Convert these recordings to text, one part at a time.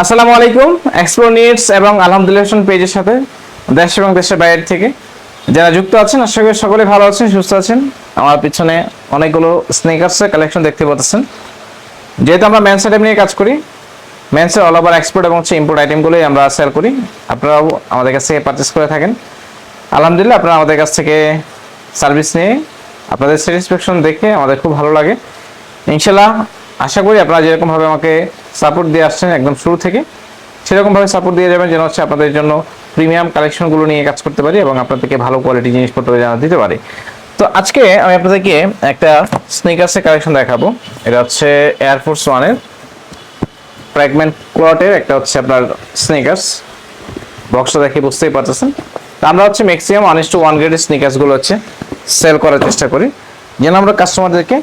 আসসালামু আলাইকুম এক্সপ্লো নিডস এবং আলহামদুলিল্লাহ পেজের সাথে দেশ এবং দেশের বাইরে থেকে। যারা যুক্ত আছেন, আশা করি সকলে ভালো আছেন, সুস্থ আছেন। আমার পিছনে অনেকগুলো স্নেকার্সের কালেকশন দেখতে পাচ্ছেন। যেহেতু আমরা ম্যান্স আইটেম নিয়ে কাজ করি ম্যান্সের অল ওভার এক্সপোর্ট এবং হচ্ছে ইম্পোর্ট আইটেমগুলোই আমরা সেল করি। আপনারাও আমাদের কাছ থেকে পারচেস করে থাকেন। আলহামদুলিল্লাহ, আপনারা আমাদের কাছ থেকে সার্ভিস নিয়ে আপনাদের স্যাটিসফ্যাকশন দেখে আমাদের খুব ভালো লাগে। ইনশাল্লাহ আশা করি আপনারা যেরকমভাবে আমাকে সাপোর্ট দিয়ে আসছেন একদম শুরু থেকে। সেরকমভাবে সাপোর্ট দিয়ে যাবেন যেন হচ্ছে আপনাদের জন্য প্রিমিয়াম কালেকশনগুলো নিয়ে কাজ করতে পারি এবং আপনাদেরকে ভালো কোয়ালিটি জিনিসপত্র জানা দিতে পারি। তো আজকে আমি আপনাদেরকে একটা স্নিকার্সের কালেকশন দেখাবো। এটা হচ্ছে এয়ারফোর্স ওয়ানের ফ্র্যাগমেন্ট ক্লটের একটা হচ্ছে আপনার স্নিকার্স বক্সটা দেখে বুঝতেই পারতেছেন। তো আমরা হচ্ছে maximum one is to one গ্রেডের স্নিকার্সগুলো হচ্ছে সেল করার চেষ্টা করি। যেন আমরা কাস্টমারদেরকে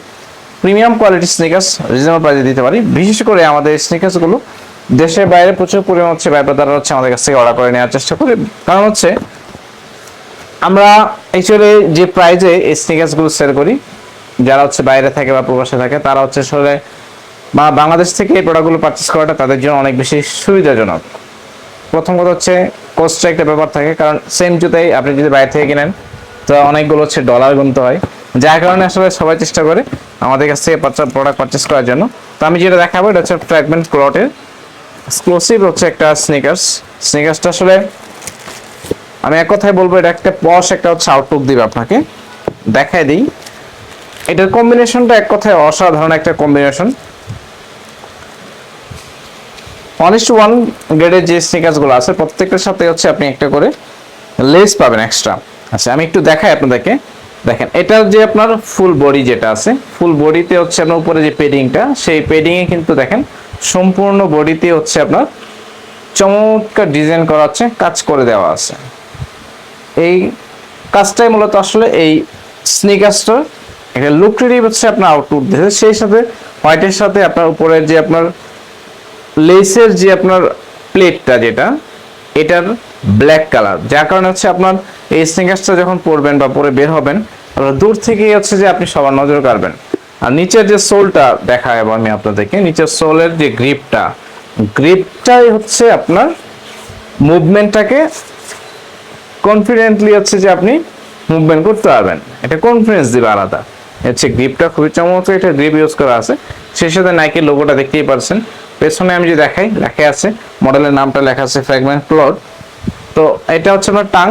প্রিমিয়াম কোয়ালিটির স্নিকার্স রিজনেবল প্রাইসে দিতে পারি। বিশেষ করে আমাদের স্নিকার্সগুলো দেশের বাইরে প্রচুর পরিমাণ হচ্ছে ব্যাপারদারা হচ্ছে আমাদের কাছ থেকে অর্ডার করে নেওয়ার চেষ্টা করি। কারণ হচ্ছে আমরা অ্যাকচুয়ালি যে প্রাইজে এই স্নিকার্সগুলো সেল করি, যারা হচ্ছে বাইরে থাকে বা প্রবাসে থাকে, তারা হচ্ছে আসলে বা বাংলাদেশ থেকে এই প্রোডাক্টগুলো পারচেস করাটা তাদের জন্য অনেক বেশি সুবিধাজনক। প্রথম কথা হচ্ছে কস্টটা একটা ব্যাপার থাকে, কারণ সেম জুতাই আপনি যদি বাইরে থেকে কিনেন, তো অনেকগুলো হচ্ছে ডলার গুনতে হয়। যার কারণে আসলে সবাই চেষ্টা করে আমাদের কাছ থেকে প্রোডাক্ট পারচেস করার জন্য। তো আমি যেটা দেখাবো, এটা হচ্ছে ফ্র্যাগমেন্ট ক্লটের এক্সক্লুসিভ হচ্ছে একটা স্নিকার্স স্নিকার্সটা আসলে আমি এক কথায় বলব, এটা একটা পশ একটা হচ্ছে আউটলুক দিবে আপনাকে। দেখাই দিই। এটার কম্বিনেশনটা এক কথায় অসাধারণ একটা কম্বিনেশন ওয়ান টু ওয়ান গ্রেডের যে স্নিকার্সগুলো আছে, প্রত্যেকটার সাথে হচ্ছে আপনি একটা করে লেস পাবেন এক্সট্রা আচ্ছা আমি একটু দেখাই আপনাদেরকে। দেখেন, এটার যে আপনার ফুল বডি যেটা আছে ফুল বডিতে হচ্ছে আপনার উপরে যে পেডিংটা সেই পেডিংয়ে কিন্তু দেখেন, সম্পূর্ণ বডিতে হচ্ছে আপনার চমৎকার ডিজাইন করা হচ্ছে কাজ করে দেওয়া আছে। এই কাজটাই মূলত আসলে এই স্নিকার্সটা একটা লুকটেরই হচ্ছে আপনার আউটলুক দিয়েছে। সেই সাথে হোয়াইটের সাথে আপনার উপরে যে আপনার লেসের যে আপনার প্লেটটা যেটা এটার ব্ল্যাক কালার যার কারণে হচ্ছে আপনার এই স্নিকার্সটা যখন পরবেন বা পরে বের হবেন, আপনার দূর থেকেই হচ্ছে যে আপনি সবার নজর কাড়বেন। আর নিচের যে সোলটা দেখাবো আমি আপনাদেরকে, নিচের সোলের যে গ্রিপটা গ্রিপটাই হচ্ছে আপনার মুভমেন্টটাকে কনফিডেন্টলি হচ্ছে যে আপনি মুভমেন্ট করতে পারবেন। এটা কনফিডেন্স দিবে আলাদা। হচ্ছে গ্রিপটা খুবই চমৎকার একটা গ্রিপ ইউজ করা আছে। সেই সাথে নাইকের লোগোটা দেখতেই পারছেন। পেছনে আমি যে দেখাই, লেখা আছে, মডেলের নামটা লেখা আছে ফ্র্যাগমেন্ট প্লট তো এটা হচ্ছে আপনার টাং,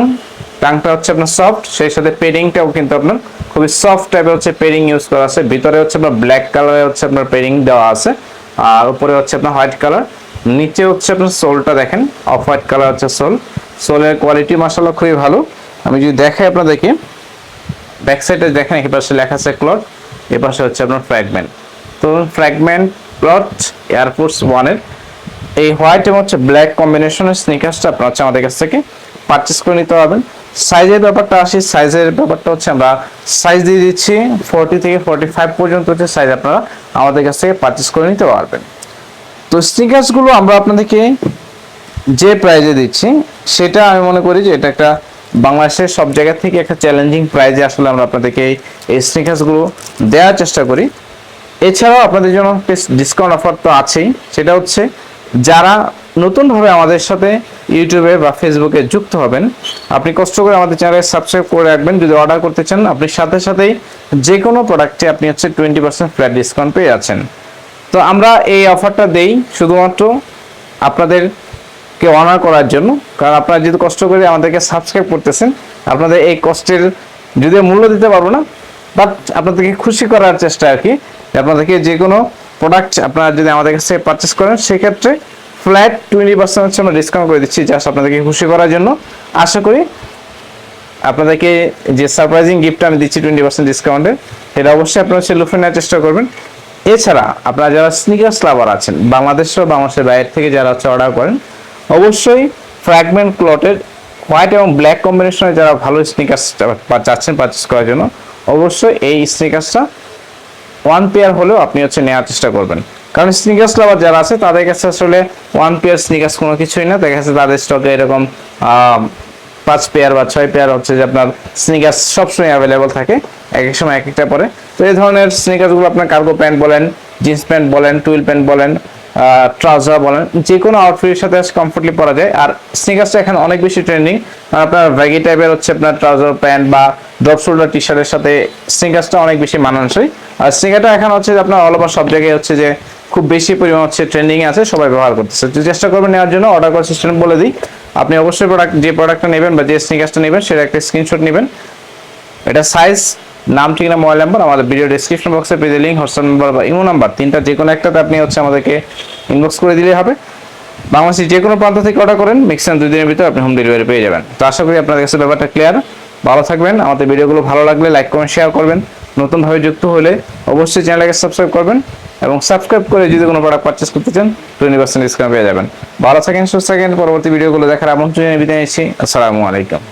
টাংটা হচ্ছে আপনার সফট সেই সাথে পেডিংটাও কিন্তু আপনার খুবই সফট টাইপের হচ্ছে পেডিং ইউজ করা আছে। ভিতরে হচ্ছে আপনার ব্ল্যাক কালারে হচ্ছে আপনার পেডিং দেওয়া আছে, আর উপরে হচ্ছে আপনার হোয়াইট কালার নিচে হচ্ছে আপনার সোলটা দেখেন অফ হোয়াইট কালার হচ্ছে সোল। সোলের কোয়ালিটি মাসাল্লাহ খুবই ভালো। আমি যদি দেখাই আপনাদেরকে ব্যাক সাইডে দেখেন এই পাশে লেখা আছে ক্লট এ পাশে হচ্ছে আপনার ফ্র্যাগমেন্ট তো ফ্র্যাগমেন্ট প্লট এয়ারফোর্স ওয়ানের এই হোয়াইট এবং হচ্ছে ব্ল্যাক কম্বিনেশনের স্নিকার্সটা আপনার হচ্ছে আমাদের কাছ থেকে পারচেস করে নিতে পারবেন। সাইজের ব্যাপারটা আসি সাইজের ব্যাপারটা হচ্ছে আমরা সাইজ দিয়ে দিচ্ছি ফোরটি থেকে ফোরটি ফাইভ পর্যন্ত হচ্ছে সাইজ আপনারা আমাদের কাছ থেকে পারচেস করে নিতে পারবেন। তো স্নিকার্সগুলো আমরা আপনাদেরকে যে প্রাইজে দিচ্ছি, সেটা আমি মনে করি যে এটা একটা বাংলাদেশের সব জায়গা থেকে একটা চ্যালেঞ্জিং প্রাইজে আসলে আমরা আপনাদেরকে এই- স্নিকার্সগুলো দেওয়ার চেষ্টা করি। এছাড়াও আপনাদের জন্য ডিসকাউন্ট অফার তো আছেই। সেটা হচ্ছে, যারা নতুনভাবে আমাদের সাথে ইউটিউবে বা ফেসবুকে যুক্ত হবেন, আপনি কষ্ট করে আমাদের চ্যানেলে সাবস্ক্রাইব করে রাখবেন। যদি অর্ডার করতে চান, আপনি সাথে সাথেই যে কোনো প্রোডাক্টে আপনি হচ্ছে টোয়েন্টি পার্সেন্ট ফ্ল্যাট ডিসকাউন্ট পেয়ে যাচ্ছেন। তো আমরা এই অফারটা দেই শুধুমাত্র আপনাদেরকে অনার করার জন্য। কারণ আপনারা যেহেতু কষ্ট করে আমাদেরকে সাবস্ক্রাইব করতেছেন, আপনাদের এই কষ্টের যদিও মূল্য দিতে পারব না বাট আপনাদেরকে খুশি করার চেষ্টা আর কি। আপনাদেরকে যে কোনো প্রোডাক্ট আপনারা যদি আমাদের কাছে পারচেস করেন, সেক্ষেত্রে ফ্ল্যাট টোয়েন্টি পার্সেন্ট হচ্ছে আমরা ডিসকাউন্ট করে দিচ্ছি জাস্ট আপনাদেরকে খুশি করার জন্য। আশা করি আপনাদেরকে যে সারপ্রাইজিং গিফট আমি দিচ্ছি টোয়েন্টি পার্সেন্ট ডিসকাউন্টে সেটা অবশ্যই আপনারা হচ্ছে লুফে নেওয়ার চেষ্টা করবেন। এছাড়া আপনারা যারা স্নিকার্স লাভার আছেন বাংলাদেশ ও বাংলাদেশের বাইরে থেকে যারা হচ্ছে অর্ডার করেন, অবশ্যই ফ্র্যাগমেন্ট ক্লটের হোয়াইট এবং ব্ল্যাক কম্বিনেশনে যারা ভালো স্নিকার্স চাচ্ছেন পারচেস করার জন্য, অবশ্যই এই স্নিকার্সটা ওয়ান পেয়ার হলেও আপনি হচ্ছে নেওয়ার চেষ্টা করবেন। কারণ স্নিকার্স লাভার যারা আছে, তাদের কাছে আসলে ওয়ান পেয়ার স্নিকার্স কোনো কিছুই না। দেখা যাচ্ছে তাদের স্টকে এরকম পাঁচ পেয়ার বা ছয় পেয়ার হচ্ছে যে আপনার স্নিকার্স সবসময় অ্যাভেলেবল থাকে, এক এক সময় এক একটা পরে। তো এই ধরনের স্নিকার্সগুলো আপনার কার্গো প্যান্ট বলেন জিন্স প্যান্ট বলেন টুইল প্যান্ট বলেন ট্রাউজার বলেন যে কোনো আউটফিটের সাথে কমফোর্টলি পরা যায়। আর স্নিকার্সটা এখন অনেক বেশি ট্রেন্ডিং আপনার ভ্যাগি টাইপের হচ্ছে আপনার ট্রাউজার প্যান্ট বা ড্রপ শোল্ডার টি শার্টের সাথে স্নিকার্সটা অনেক বেশি মানানসই। আর স্নিকারটা এখন হচ্ছে আপনার অল ওভার সব জায়গায় হচ্ছে যে খুব বেশি পরিমাণ হচ্ছে ট্রেন্ডিং আছে, সবাই ব্যবহার করতেছে। চেষ্টা করবেন নেওয়ার জন্য অর্ডার করার সিস্টেম বলে দিই। আপনি অবশ্যই প্রোডাক্ট যে প্রোডাক্টটা নেবেন বা যে স্নিকার্সটা নেবেন, সেটা একটা স্ক্রিনশট নেবেন। এটা সাইজ নাম, ঠিকানা মোবাইল নাম্বার আমাদের ভিডিও ডিসক্রিপশন বক্সে পেয়ে লিঙ্ক হোয়াটসঅ্যাপ নাম্বার বা ইমো নাম্বার তিনটা যে কোনো একটাতে আপনি হচ্ছে আমাদেরকে ইনবক্স করে দিলেই হবে। বাংলাদেশের যে কোনো প্রান্ত থেকে অর্ডার করেন ম্যাক্সিমাম দুই দিনের ভিতরে আপনি হোম ডেলিভারি পেয়ে যাবেন। তো আশা করি আপনাদের কাছে ব্যাপারটা ক্লিয়ার ভালো থাকবেন। আমাদের ভিডিওগুলো ভালো লাগলে লাইক কমেন্ট শেয়ার করবেন। নতুনভাবে যুক্ত হলে অবশ্যই চ্যানেলটাকে সাবস্ক্রাইব করবেন এবং সাবস্ক্রাইব করে যদি কোনো প্রোডাক্ট পারচেস করতে চান টোয়েন্টি পার্সেন্ট ডিসকাউন্ট পেয়ে যাবেন। ভালো থাকেন, সুস্থ থাকেন। পরবর্তী ভিডিওগুলো দেখার আমন্ত্রণ জানিয়ে বিদায় নিচ্ছি। আসসালামু আলাইকুম।